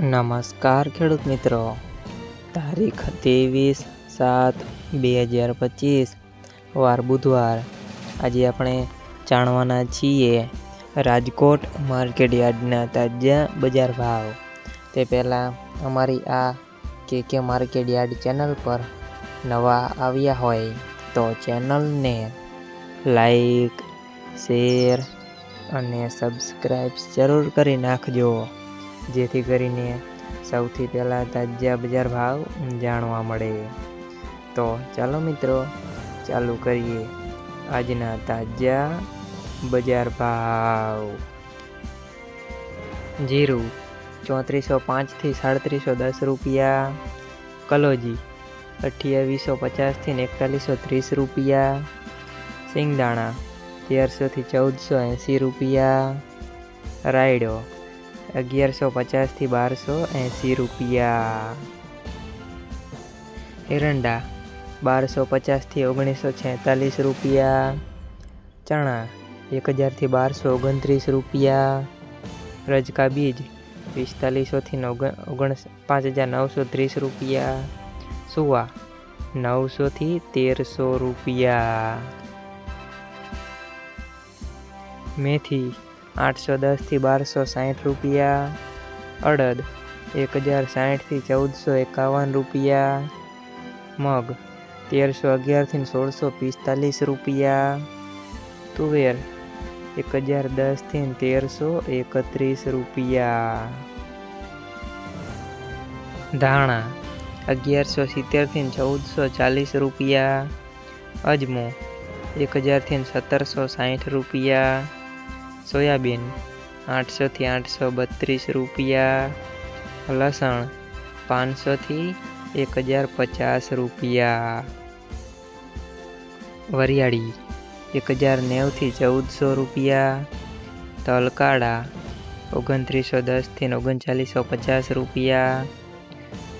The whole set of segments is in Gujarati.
નમસ્કાર ખેડૂત મિત્રો. તારીખ ત્રેવીસ સાત બે હજાર પચીસ, વાર બુધવાર. આજે આપણે જાણવાના છીએ રાજકોટ માર્કેટ યાર્ડના તાજા બજાર ભાવ. તે પહેલાં અમારી આ કે કે માર્કેટ યાર્ડ ચેનલ પર નવા આવ્યા હોય તો ચેનલને લાઈક, શેર અને સબસ્ક્રાઈબ જરૂર કરી નાખજો. જેથી કરીને સૌથી પહેલાં તાજા બજાર ભાવ જાણવા મળે. તો ચાલો મિત્રો, ચાલુ કરીએ આજના તાજા બજાર ભાવ. જીરું ચોત્રીસો પાંચથી સાડત્રીસો દસ રૂપિયા. કલોજી અઠ્યાવીસો પચાસથી ને એકતાલીસો ત્રીસ રૂપિયા. સિંગદાણા તેરસોથી ચૌદસો એંસી રૂપિયા. રાયડો અગિયારસો પચાસથી બારસો એંસી રૂપિયા. એરંડા, બારસો પચાસથી ઓગણીસો છેતાલીસ રૂપિયા. ચણા એક હજારથી બારસો ઓગણત્રીસ રૂપિયા. રજકા બીજ, પિસ્તાલીસોથી ઓગણ પાંચ હજાર નવસો ત્રીસ રૂપિયા. સુવા, નવસોથી તેરસો રૂપિયા. મેથી આઠસો દસથી બારસો સાઠ રૂપિયા. અડદ એક હજાર સાઠથી ચૌદસો એકાવન રૂપિયા. મગ તેરસો અગિયારથી સોળસો પિસ્તાલીસ રૂપિયા. તુવેર એક હજાર દસથી તેરસો એકત્રીસ રૂપિયા. ધાણા અગિયારસો સિત્તેરથી ચૌદસો ચાલીસ રૂપિયા. અજમો એક હજારથી સત્તરસો સાઠ રૂપિયા. સોયાબીન, આઠસોથી આઠસો બત્રીસ રૂપિયા. લસણ, પાંચસોથી એક હજાર પચાસ રૂપિયા. વરિયાળી એક હજાર નેવથી ચૌદસો રૂપિયા. તલકાડા ઓગણત્રીસો દસથી ઓગણચાલીસો પચાસ રૂપિયા.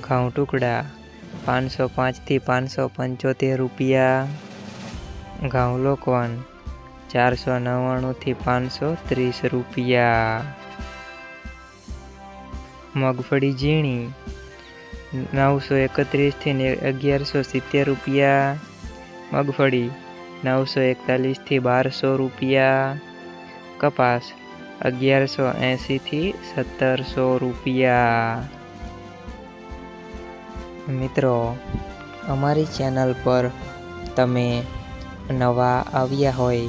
ઘઉં ટુકડા, પાંચસો પાંચથી પાંચસો પંચોતેર રૂપિયા. ઘઉં લોકવન ચારસો નવ્વાણુંથી પાંચસો ત્રીસ રૂપિયા. મગફળી ઝીણી, નવસો એકત્રીસથી અગિયારસો સિત્તેર રૂપિયા. મગફળી, નવસો એકતાલીસથી બારસો રૂપિયા. કપાસ, અગિયારસો એંશીથી સત્તરસો રૂપિયા. મિત્રો, અમારી ચેનલ પર તમે નવા આવ્યા હોય